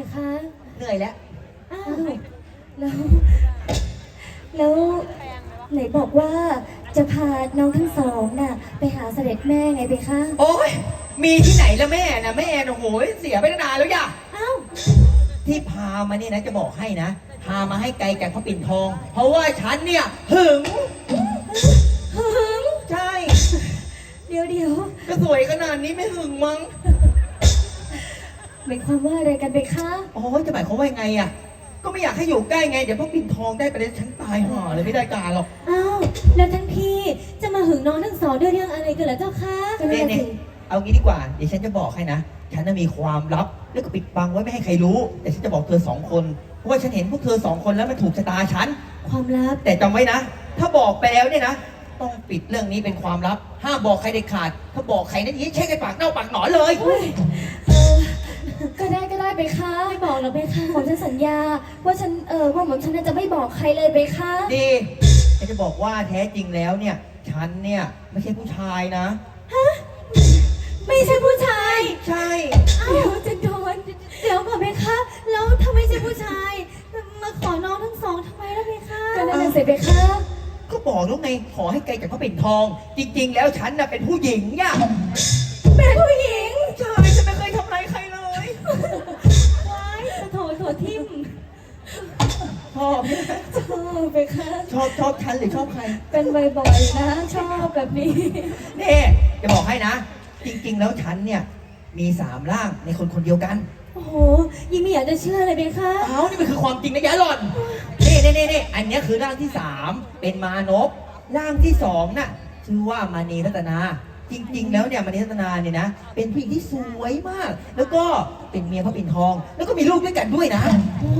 พี่คะเหนื่อยแล้ว อ้าวแล้วแล้วไหนบอกว่าจะพาน้องทั้งสองน่ะ ไปหาเสด็จแม่ไงพี่คะโอ้ย มีที่ไหนละแม่นะแม่นะโอ้โหเสียไปตั้งนานแล้วย่ะ อ้าวที่พามาเนี่ยนะจะบอกให้นะ พามาให้ไกลจากพระปิ่นทอง เพราะว่าฉันเนี่ยหึง หึงใช่ เดี๋ยวเดี๋ยวก็สวยขนาดนี้ไม่หึงมั้ง หมายความว่าอะไรกันพี่คะ โอ้ยจะหมายความว่ายังไงอะ ก็ไม่อยากให้อยู่ใกล้ไง เดี๋ยวพระปิ่นทองได้ไปเลยฉันตายห่าเลยไม่ได้การหรอก อ้าว แล้วท่านพี่จะมาหึงน้องทั้งสองด้วยเรื่องอะไรกันเหรอเจ้าคะเนี่ยเนี่ยเอางี้ดีกว่า เดี๋ยวฉันจะบอกให้นะ ฉันน่ะมีความลับ แล้วก็ปิดบังไว้ไม่ให้ใครรู้ แต่ฉันจะบอกเธอสองคน เพราะว่าฉันเห็นพวกเธอสองคนแล้วมันถูกชะตาฉัน ความลับ แต่จำไว้นะ ถ้าบอกไปแล้วเนี่ยนะ ต้องปิดเรื่องนี้เป็นความลับ ห้ามบอกใครเด็ดขาด ถ้าบอกใครนะยิ่งเช็คกันปากเน่าปากหนอนเลยเฮ้ยเออ ก็ได้ก็ได้ไปค่ะไม่บอกหรอกไปค่ะผมจะสัญญา ว่าฉันเออว่าผมฉันน่ะจะไม่บอกใครเลยไปค่ะดีฉันจะบอกว่าแท้จริงแล้วเนี่ย ฉันเนี่ยไม่ใช่ผู้ชายนะไม่ใช่ผู้ชายใช่เดี๋ยวจะโดนเดี๋ยวก่อนไปค่ะแล้วถ้าไม่ใช่ผู้ชายมาขอน้องทั้งสองทำไมล่ะไปค่ะก็นั่นน่ะสิไปค่ะก็บอกแล้วไงขอให้ไกลจากพระปิ่นทอง จริง ๆ แล้วฉันน่ะเป็นผู้หญิงเนี่ยเป็นผู้หญิง โถโถทิมชอบเนี่ยชอบไปค่ะชอบชอบฉันหรือชอบใครเป็นบ่อยๆนะ ชอบแบบนี้ นี่จะบอกให้นะ จริง ๆ แล้วฉันเนี่ยมีสามร่างในคนคนเดียวกัน โอ้โหยิ่งไม่อยากจะเชื่อเลยเบค่ะเอ้านี่มันคือความจริงนะยะหล่อนนี่นี่นี่นี่อันเนี้ยคือร่างที่สามเป็นมานพร่างที่สองน่ะชื่อว่ามานีรัตนา จริง ๆ แล้วเนี่ยมานีรัตนาเนี่ยนะ เป็นผู้หญิงที่สวยมาก แล้วก็เป็นเมียพระปิ่นทอง แล้วก็มีลูกด้วยกันด้วยนะ โอ้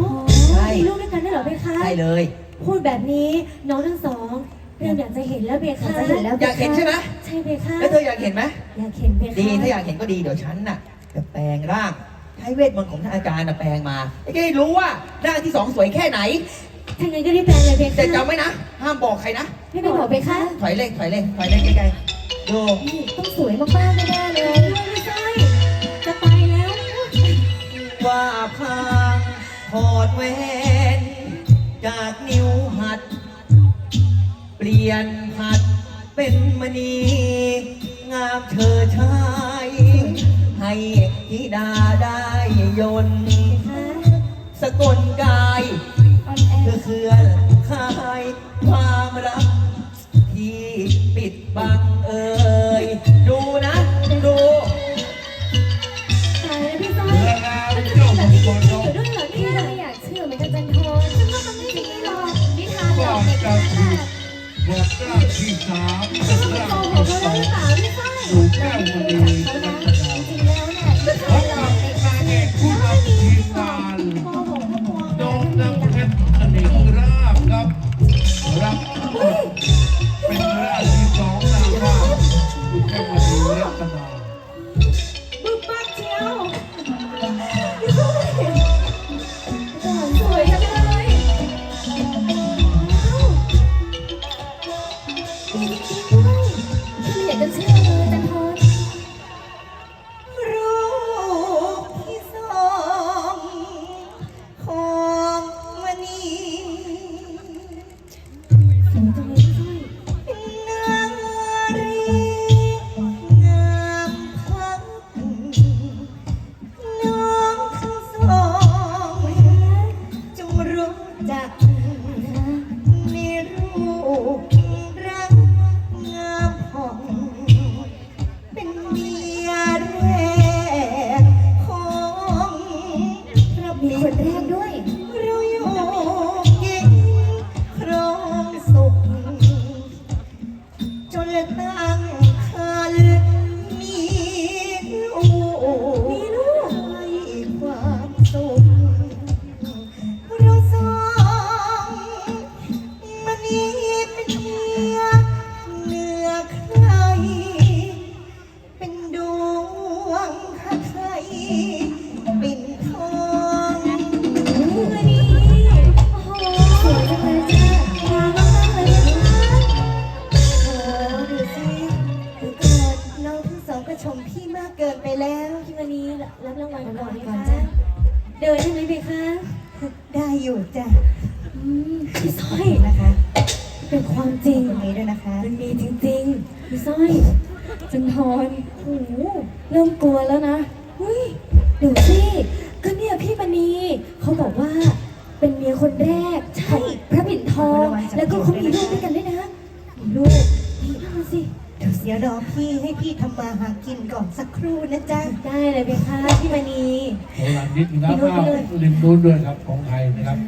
ใช่ มีลูกด้วยกันได้วยเหรอเบคะใช่เลย พูดแบบนี้น้องทั้งสองเริ่มอยากจะเห็นแล้วเบคะอยากจะเห็นแล้วอยากเห็นใช่ไหม ใช่เบคะแล้วเธออยากเห็นไหม อยากเห็นเบคะดีถ้าอยากเห็นก็ดีเดี๋ยวฉันน่ะจะแปลงร่างใช้เวทมนต์ของท่านอาจารย์น่ะแปลงมาจะได้รู้ว่าร่างที่สองสวยแค่ไหน ถ้างั้นก็รีบแปลงเลยเบคะแต่จำไว้นะ ห้ามบอกใครนะ ไม่บอกเบคะ ถอยเลยถอยเลยถอยเลยใกล้ๆ ดูนี่ต้องสวยมากๆแน่ๆเลยไม่ใช่จะไปแล้ว ว่าพางถอดแหวนจากนิ้วหัด เปลี่ยนผัดเป็นมณีงามเธอชาย ให้ธิดาได้ยนต์คะสกลกายออนแอเพื่อร์เคลื่อนคลายความรักที่ปิดบังานหลอกเกาที่สามจะมาโกหกเขาหรือเปล่าพี่ฝ้าเราไม่รู้จักเขา ดีจ ได้ไหมเบคะได้อยู่จ้ะอืมพี่สร้อยนะคะ เป็นความจริงตรงนี้ด้วยนะคะ มันมีจริงๆพี่สร้อยจันทรโอ้โหเริ่มกลัวแล้วนะเฮ้ยเดี๋ยวสิก็เนี่ยพี่มณีเขาบอกว่า เป็นเมียคนแรกใช่พระปิ่นทอง แล้วก็เขามีลูกด้วยกันด้วยนะมีลูกนี่ดูสิ เดี๋ยวเสียรอพี่ให้พี่ทำมาหากินก่อนสักครู่นะจ๊ะ ได้เลยเบคะพี่มณี โบราณนิดนะครับอ้าวริมนู้นด้วยครับของไทยนะครับ